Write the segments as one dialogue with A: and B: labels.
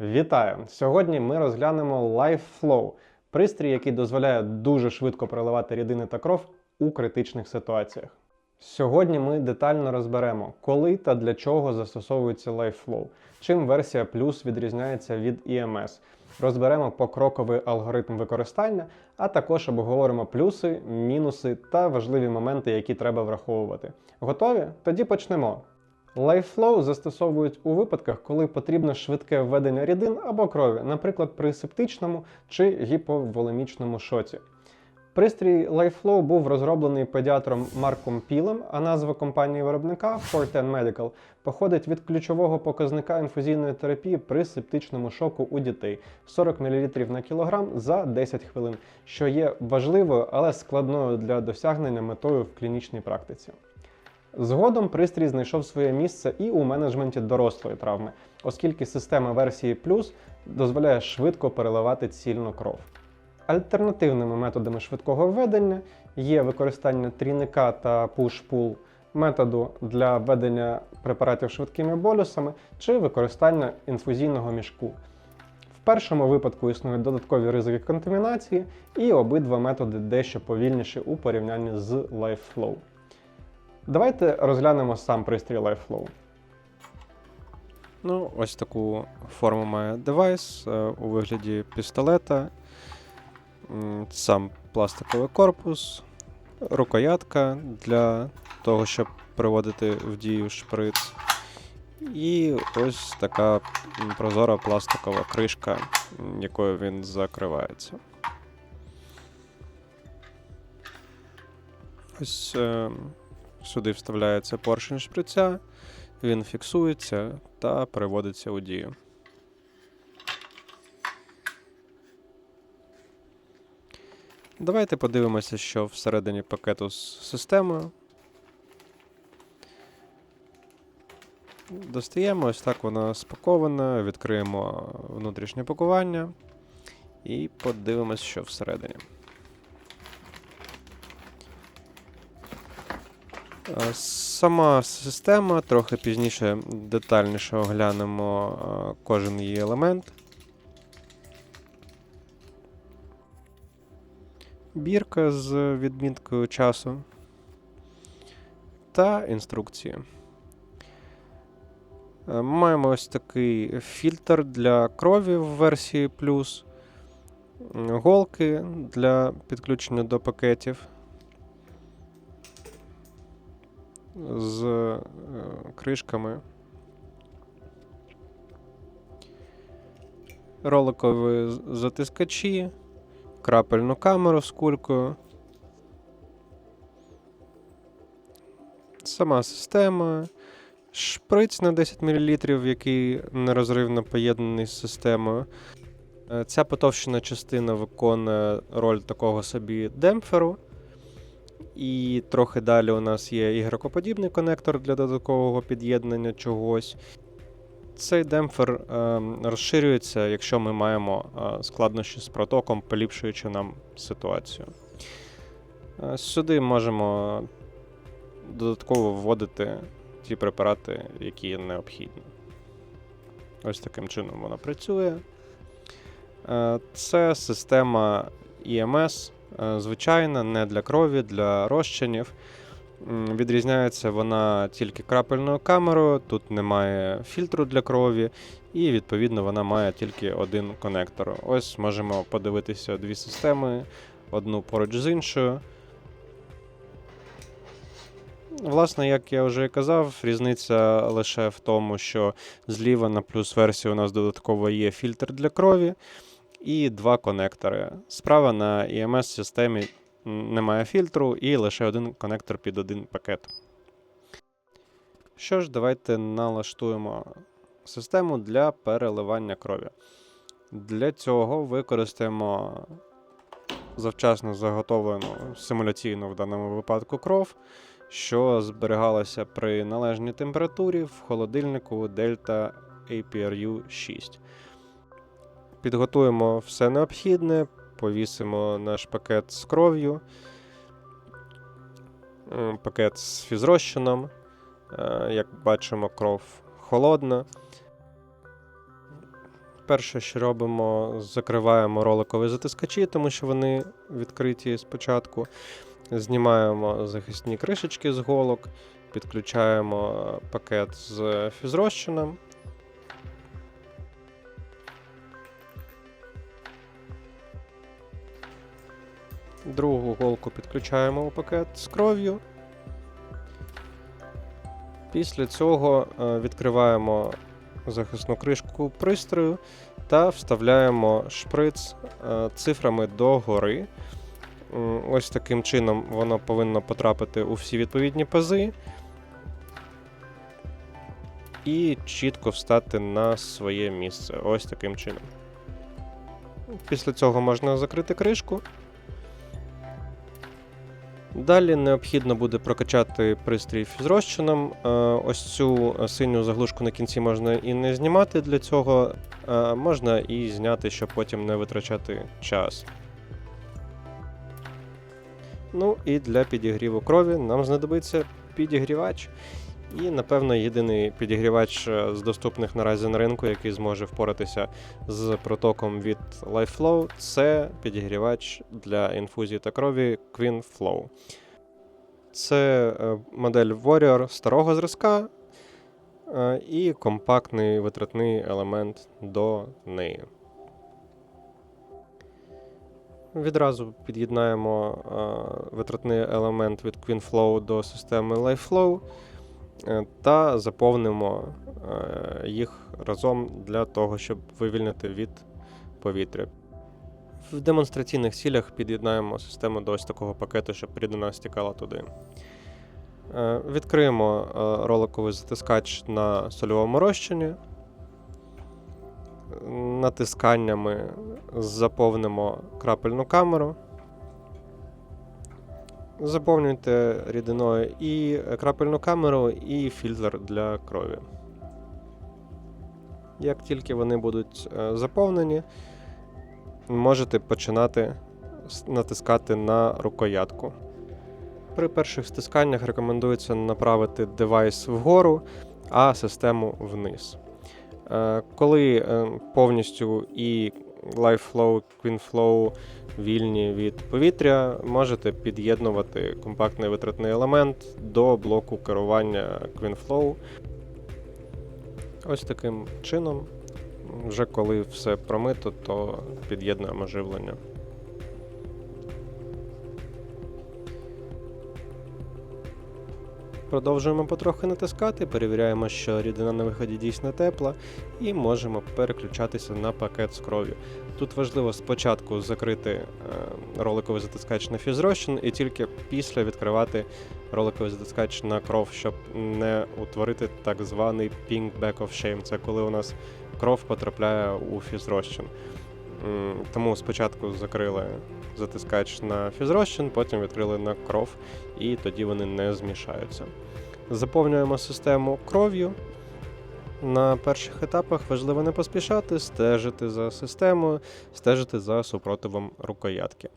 A: Вітаю! Сьогодні ми розглянемо LifeFlow – пристрій, який дозволяє дуже швидко проливати рідини та кров у критичних ситуаціях. Сьогодні ми детально розберемо, коли та для чого застосовується LifeFlow, чим версія Plus відрізняється від EMS. Розберемо покроковий алгоритм використання, а також обговоримо плюси, мінуси та важливі моменти, які треба враховувати. Готові? Тоді почнемо. LifeFlow застосовують у випадках, коли потрібно швидке введення рідин або крові, наприклад, при септичному чи гіповолемічному шоці. Пристрій LifeFlow був розроблений педіатром Марком Пілем, а назва компанії виробника 410 Medical походить від ключового показника інфузійної терапії при септичному шоку у дітей 40 мл на кілограм за 10 хвилин, що є важливою, але складною для досягнення метою в клінічній практиці. Згодом пристрій знайшов своє місце і у менеджменті дорослої травми, оскільки система версії Plus дозволяє швидко переливати цільну кров. Альтернативними методами швидкого введення є використання трійника та push-pull методу для введення препаратів швидкими болюсами чи використання інфузійного мішку. В першому випадку існують додаткові ризики контамінації, і обидва методи дещо повільніші у порівнянні з LifeFlow. Давайте розглянемо сам пристрій LifeFlow.
B: Ну, ось таку форму має девайс е, у вигляді пістолета, сам пластиковий корпус, рукоятка для того, щоб приводити в дію шприц. І ось така прозора пластикова кришка, якою він закривається. Ось е, сюди вставляється поршень шприця, він фіксується та переводиться у дію. Давайте подивимося, що всередині пакету з системою. Достаємо, ось так вона спакована, відкриємо внутрішнє пакування і подивимось, що всередині. Сама система, трохи пізніше детальніше оглянемо е, кожен її елемент. Бірка з відміткою часу та інструкції. Е, Маємо ось такий фільтр для крові в версії плюс, голки для підключення до пакетів. З е, кришками. Роликові затискачі, крапельну камеру з кулькою. Сама система, шприц на 10 мл, який нерозривно поєднаний з системою. Е, Ця потовщена частина виконує роль такого собі демпферу. І трохи далі у нас є ігрокоподібний конектор для додаткового під'єднання чогось. Цей демпфер е, розширюється, якщо ми маємо е, складнощі з протоком, поліпшуючи нам ситуацію. Е, сюди можемо додатково вводити ті препарати, які необхідні. Ось таким чином вона працює. Е, Це система EMS. Е, Звичайна, не для крові, для розчинів. Відрізняється вона тільки крапельною камерою, тут немає фільтру для крові, і відповідно вона має тільки один конектор. Ось можемо подивитися дві системи, одну поруч з іншою. Власне, як я вже казав, різниця лише в тому, що зліва на плюс версії у нас додатково є фільтр для крові і два конектори. Справа на EMS системі немає фільтру і лише один конектор під один пакет. Що ж, давайте налаштуємо систему для переливання крові. Для цього використаємо завчасно заготовлену симуляційну в даному випадку кров, що зберігалася при належній температурі в холодильнику Delta APRU 6. Підготуємо все необхідне, повісимо наш пакет з кров'ю, пакет з фізрозчином. Е, Як бачимо, кров холодна. Перше, що робимо, закриваємо роликові затискачі, тому що вони відкриті спочатку. Знімаємо захисні кришечки з голок, підключаємо пакет з фізрозчином. Другу голку підключаємо у пакет з кров'ю. Після цього е, відкриваємо захисну кришку пристрою та вставляємо шприц е, цифрами догори. Ось таким чином воно повинно потрапити у всі відповідні пази і чітко встати на своє місце. Ось таким чином. Після цього можна закрити кришку. Далі необхідно буде прокачати пристрій з розчином. Ось цю е, синю заглушку на кінці можна і не знімати для цього, е, можна і зняти, щоб потім не витрачати час. Ну і для підігріву крові нам знадобиться підігрівач. І, напевно, єдиний підігрівач е, з доступних наразі на ринку, який зможе впоратися з протоком від LifeFlow, це підігрівач для інфузії та крові Queen Flow. Це е, модель Warrior старого зразка е, і компактний витратний елемент до неї. Відразу під'єднаємо витратний елемент від QueenFlow до системи LifeFlow та заповнимо е, їх разом для того, щоб вивільнити від повітря. В демонстраційних цілях під'єднаємо систему до ось такого пакету, щоб рідина стікала туди. Е, Відкриємо е, роликовий затискач на сольовому розчині. Натисканнями заповнимо крапельну камеру. Заповнюйте рідиною і крапельну камеру, і фільтр для крові. Як тільки вони будуть е, заповнені, можете починати натискати на рукоятку. При перших стисканнях рекомендується направити девайс вгору, а систему вниз. Е, Коли е, повністю і LifeFlow, QueenFlow вільні від повітря, можете під'єднувати компактний витратний елемент до блоку керування QueenFlow. Ось таким чином, вже коли все промито, то під'єднуємо живлення. Продовжуємо потрохи натискати, перевіряємо, що рідина на виході дійсно тепла, і можемо переключатися на пакет з кров'ю. Тут важливо спочатку закрити е, роликовий затискач на фізрозчин і тільки після відкривати роликовий затискач на кров, щоб не утворити так званий ping back of shame. Це коли у нас кров потрапляє у фізрозчин. М, Тому спочатку закрили затискач на фізрозчин, потім відкрили на кров, і тоді вони не змішаються. Заповнюємо систему кров'ю. На перших етапах важливо не поспішати, стежити за системою, стежити за супротивом рукоятки.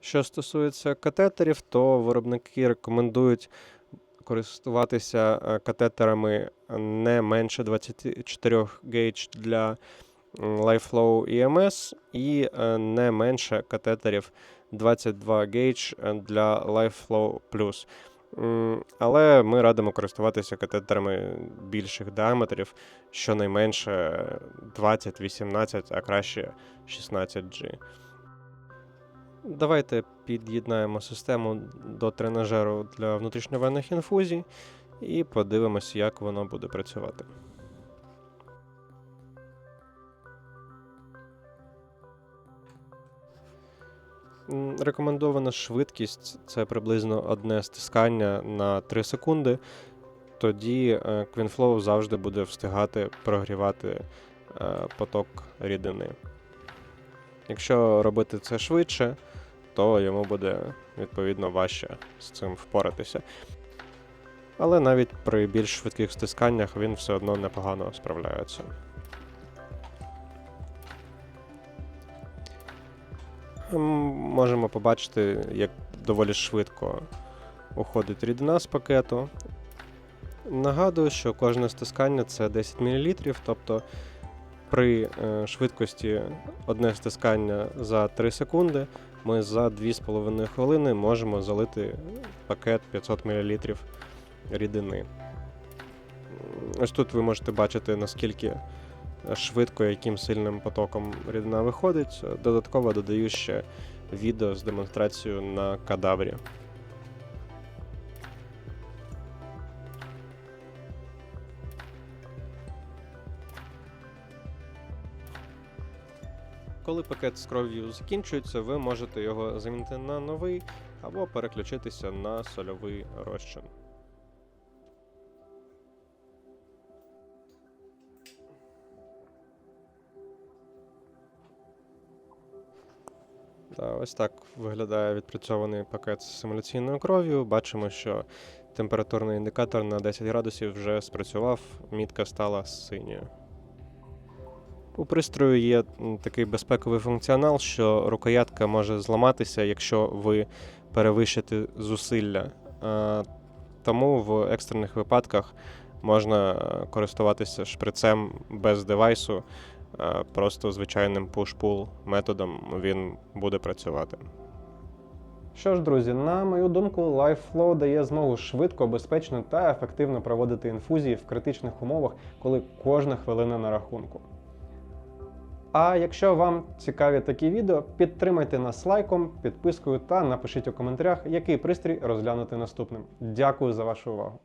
B: Що стосується катетерів, то виробники рекомендують користуватися е, катетерами не менше 24 гейдж для LifeFlow EMS і е, не менше катетерів 22 гейдж е, для LifeFlow Plus. Але ми радимо користуватися катетерами більших діаметрів, щонайменше 20-18, а краще 16G. Давайте під'єднаємо систему до тренажеру для внутрішньовенних інфузій і подивимось, як воно буде працювати. Рекомендована швидкість це приблизно одне стискання на 3 секунди. Тоді е, QueenFlow завжди буде встигати прогрівати е, поток рідини. Якщо робити це швидше, то йому буде відповідно важче з цим впоратися. Але навіть при більш швидких стисканнях він все одно непогано справляється. Можемо побачити, як доволі швидко уходить рідина з пакету. Нагадую, що кожне стискання це 10 мл, тобто при е, швидкості одне стискання за 3 секунди ми за 2,5 хвилини можемо залити пакет 500 мл рідини. Ось тут ви можете бачити, наскільки швидко, яким сильним потоком рідина виходить. Додатково додаю ще відео з демонстрацією на кадаврі. Коли пакет з кров'ю закінчується, ви можете його замінити на новий або переключитися на сольовий розчин. Та ось так виглядає відпрацьований пакет з симуляційною кров'ю. Бачимо, що температурний індикатор на 10 градусів вже спрацював, мітка стала синьою. У пристрою є такий безпековий функціонал, що рукоятка може зламатися, якщо ви перевищите зусилля. Е, Тому в екстрених випадках можна е, користуватися шприцем без девайсу, просто звичайним push-pull методом він буде працювати.
A: Що ж, друзі, на мою думку, LifeFlow дає змогу швидко, безпечно та ефективно проводити інфузії в критичних умовах, коли кожна хвилина на рахунку. А якщо вам цікаві такі відео, підтримайте нас лайком, підпискою та напишіть у коментарях, який пристрій розглянути наступним. Дякую за вашу увагу.